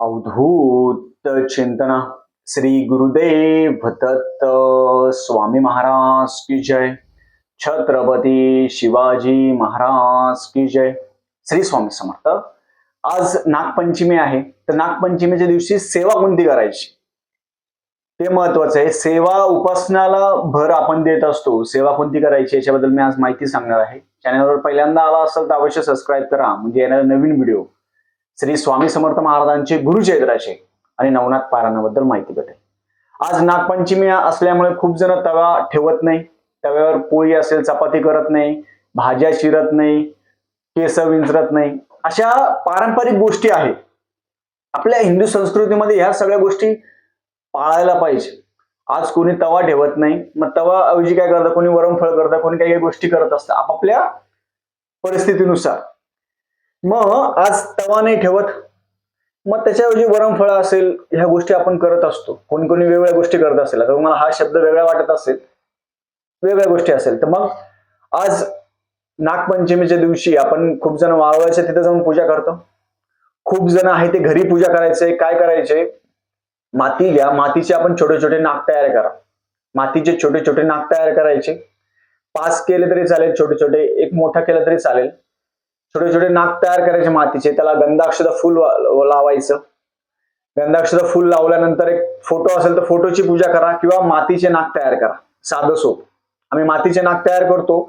अवधूत चिंतना. श्री गुरुदेव दत्त स्वामी महाराज की जय. छत्रपती शिवाजी महाराज की जय. श्री स्वामी समर्थ. आज नागपंचमी आहे. तर नागपंचमीच्या दिवशी सेवा कोणती करायची? ते महत्वाचं आहे. सेवा उपासनाला भर आपण देत असतो. सेवा कोणती करायची याच्याबद्दल मी आज माहिती सांगणार आहे. चॅनलवर पहिल्यांदा आला असेल तर अवश्य सबस्क्राईब करा. म्हणजे येणारे नवीन व्हिडिओ श्री स्वामी समर्थ महाराजांचे गुरुचैत्राचे आणि नवनाथ पारायणाबद्दल माहिती भेटेल. आज नागपंचमी असल्यामुळे खूप जण तवा ठेवत नाही. तव्यावर पोळी असेल चपाती करत नाही भाज्या शिरत नाही केस विंचरत नाही. अशा पारंपरिक गोष्टी आहेत. आपल्या हिंदू संस्कृतीमध्ये ह्या सगळ्या गोष्टी पाळायला पाहिजे. आज कोणी तवा ठेवत नाही मग तवा ऐवजी काय करतं? कोणी वरम फळ करतं कोणी काही काही गोष्टी करत असतं. आपापल्या परिस्थितीनुसार. मग आज तवा नाही ठेवत. मग त्याच्याऐवजी वरम फळ असेल ह्या गोष्टी आपण करत असतो. कोणी कोणी वेगवेगळ्या गोष्टी करत असेल. आता तुम्हाला हा शब्द वेगळा वाटत असेल वेगळ्या गोष्टी असेल तर मग आज नागपंचमीच्या दिवशी आपण खूप जण वाळवायच्या तिथे जाऊन पूजा करतो. खूप जण आहे ते घरी पूजा करायचे काय करायचे? माती घ्या. मातीचे आपण छोटे छोटे नाक तयार करा. मातीचे छोटे छोटे नाक तयार करायचे. पाच केले तरी चालेल छोटे छोटे. एक मोठा केलं तरी चालेल. छोटे छोटे नाक तयार करायचे मातीचे. त्याला गंधाक्षर फुल लावायचं. गंधाक्षर फुल लावल्यानंतर एक फोटो असेल तर फोटोची पूजा करा किंवा मातीचे नाक तयार करा. साधं सोप. आम्ही मातीचे नाक तयार करतो.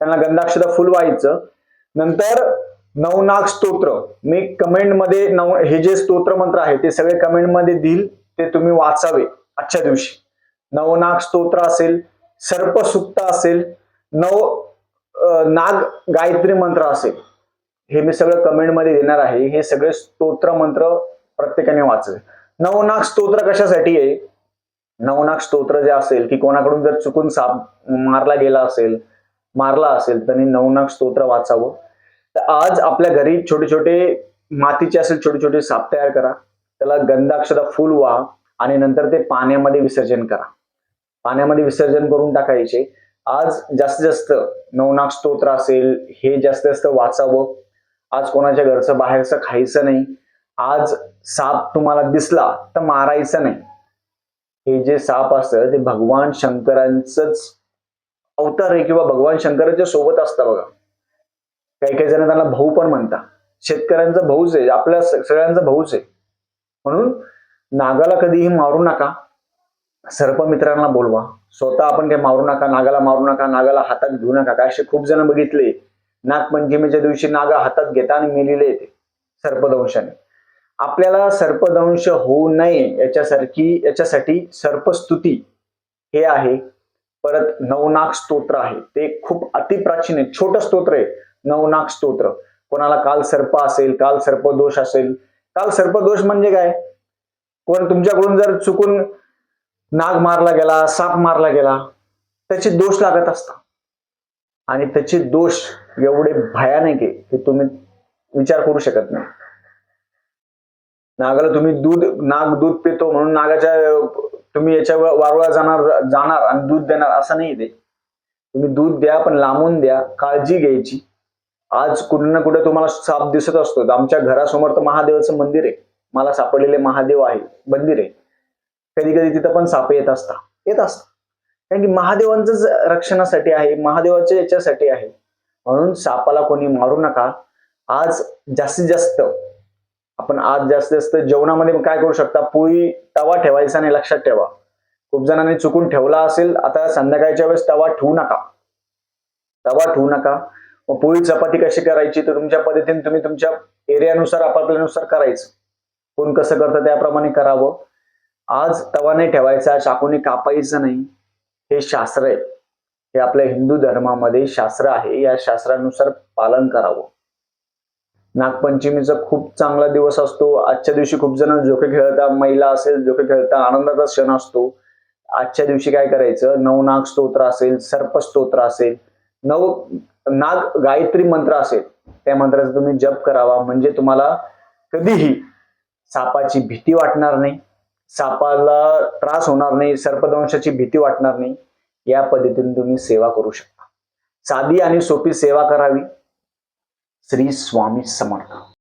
त्यांना गंधाक्षर फुल व्हायचं. नंतर नवनाग स्तोत्र. मी कमेंटमध्ये नव हे जे स्तोत्र मंत्र आहे ते सगळे कमेंटमध्ये देईल ते तुम्ही वाचावे आजच्या दिवशी. नवनाग स्तोत्र असेल सर्पसुक्त असेल नव नाग गायत्री मंत्र असेल. हे मी सगळं कमेंटमध्ये देणार आहे. हे सगळे स्तोत्र मंत्र प्रत्येकाने वाचले नवनाग स्तोत्र कशासाठी आहे? नवनाग स्तोत्र जे असेल की कोणाकडून जर चुकून साप मारला गेला असेल मारला असेल तर नवनाग स्तोत्र वाचावं. तर आज आपल्या घरी छोटे छोटे मातीचे असेल छोटे छोटे साप तयार करा. त्याला गंधाक्षरा फुल व्हा आणि नंतर ते पाण्यामध्ये विसर्जन करा. पाण्यामध्ये विसर्जन करून टाकायचे. आज जास्तीत जास्त नवनाग स्तोत्र असेल हे जास्तीत जास्त वाचावं. आज कोणाच्या घरचं बाहेरचं खायचं नाही. आज साप तुम्हाला दिसला तर मारायचं नाही. हे जे साप असतं ते भगवान शंकरांचंच अवतार आहे किंवा भगवान शंकरांच्या सोबत असतं बघा. काही काही जण त्यांना भाऊ पण म्हणतात. शेतकऱ्यांचा भाऊच आहे आपल्या सगळ्यांचा भाऊच आहे. म्हणून नागाला कधीही मारू नका. सर्पमित्रांना बोलवा. स्वतः आपण काही मारू नका नागाला मारू नका नागाला हातात घेऊ नका. काय असे खूप जण बघितले. नागपंचमीच्या दिवशी नागा हातात घेता आणि मेलेले येते सर्पदंशाने. आपल्याला सर्पदंश होऊ नये याच्यासारखी याच्यासाठी सर्पस्तुती हे आहे. परत नवनाग स्तोत्र आहे. ते खूप अतिप्राचीन आहे. छोटं स्तोत्र आहे. नवनाग स्तोत्र. कोणाला काल सर्प असेल काल सर्पदोष असेल. काल सर्पदोष म्हणजे काय? कोण तुमच्याकडून जर चुकून नाग मारला गेला साप मारला गेला त्याचे दोष लागत असतात. आणि त्याचे दोष एवढे भयानक आहे हे तुम्ही विचार करू शकत नाही. नागाला तुम्ही दूध नाग दूध पितो म्हणून नागाच्या तुम्ही याच्या वारुळा जाणार जाणार आणि दूध देणार असं नाही ते. तुम्ही दूध द्या पण लांबून द्या काळजी घ्यायची. आज कुठे ना कुठे तुम्हाला साप दिसत असतो. आमच्या घरासमोर तर महादेवाचं मंदिर आहे. मला सापडलेले महादेव आहे मंदिर आहे. कधी कधी तिथं पण साप येत असता येत असतात. कारण की महादेवांचंच रक्षणासाठी आहे महादेवाच्या याच्यासाठी आहे. म्हणून सापाला कोणी मारू नका. आज जास्तीत जास्त आपण आज जास्तीत जास्त जेवणामध्ये काय करू शकता? पोळी तवा ठेवायचा नाही लक्षात ठेवा. खूप जणांनी चुकून ठेवला असेल आता संध्याकाळच्या वेळेस तवा ठेवू नका. तवा ठेवू नका. मग पोळी चपाती कशी करायची? तर तुमच्या पद्धतीने तुम्ही तुमच्या एरियानुसार आपापल्यानुसार करायचं. कोण कसं करतं त्याप्रमाणे करावं. आज तवा नाही ठेवायचा चाकूने कापायचं नाही. हे शास्त्र आहे हे आपल्या हिंदू धर्मामध्ये शास्त्र आहे. या शास्त्रानुसार पालन करावं. नागपंचमीचा खूप चांगला दिवस असतो. आजच्या दिवशी खूप जण जोखे खेळता महिला असेल जोखे खेळता आनंदाचा क्षण असतो. आजच्या दिवशी काय करायचं? नवनाग स्तोत्र असेल सर्प स्तोत्र असेल नव नाग गायत्री मंत्र असेल त्या मंत्राचा तुम्ही जप करावा. म्हणजे तुम्हाला कधीही सापाची भीती वाटणार नाही. सापाला त्रास होणार नाही सर्पदंशाची भीती वाटणार नाही या पद्धतीने तुम्ही सेवा करू शकता. साधी आणि सोपी सेवा करावी. श्री स्वामी समर्थ.